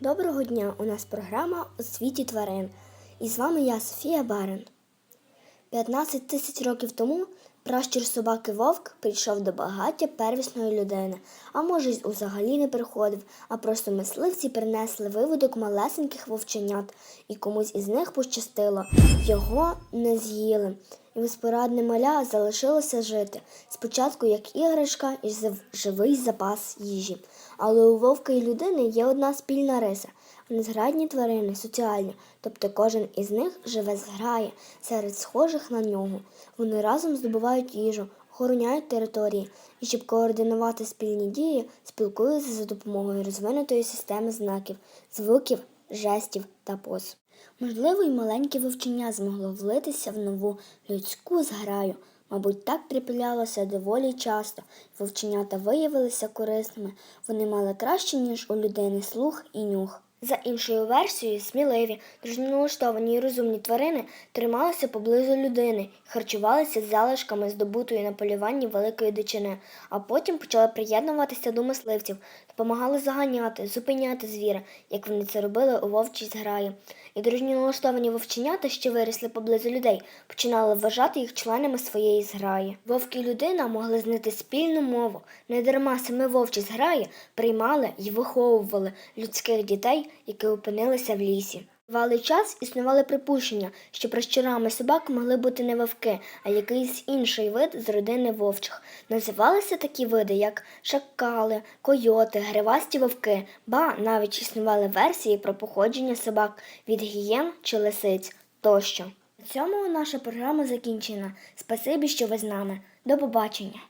Доброго дня! У нас програма у світі тварин. І з вами я, Софія Барин. 15 тисяч років тому пращур собаки вовк прийшов до багаття первісної людини, а може, й взагалі не приходив, а просто мисливці принесли виводок малесеньких вовченят, і комусь із них пощастило. Його не з'їли. І безпорадне маля залишилося жити спочатку як іграшка і живий запас їжі. Але у вовка і людини є одна спільна риса. Вони зградні тварини, соціальні, тобто кожен із них живе зграє серед схожих на нього. Вони разом здобувають їжу, охороняють території і, щоб координувати спільні дії, спілкуються за допомогою розвинутої системи знаків, звуків, жестів та поз. Можливо, й маленьке вовчення змогло влитися в нову людську зграю. Мабуть, так траплялося доволі часто. Вовченята виявилися корисними. Вони мали краще, ніж у людини слух і нюх. За іншою версією, сміливі, дружньоналаштовані і розумні тварини трималися поблизу людини, харчувалися залишками здобутої на полюванні великої дичини, а потім почали приєднуватися до мисливців, допомагали заганяти, зупиняти звіра, як вони це робили у вовчій зграї. І дружньоналаштовані вовченята, що виросли поблизу людей, починали вважати їх членами своєї зграї. Вовк і людина могли знайти спільну мову. Недарма саме вовчі зграї приймали і виховували людських дітей, які опинилися в лісі. Тривалий час існували припущення, що пращурами собак могли бути не вовки, а якийсь інший вид з родини вовчих. Називалися такі види, як шакали, койоти, гривасті вовки, ба навіть існували версії про походження собак від гієн чи лисиць тощо. На цьому наша програма закінчена. Спасибі, що ви з нами. До побачення!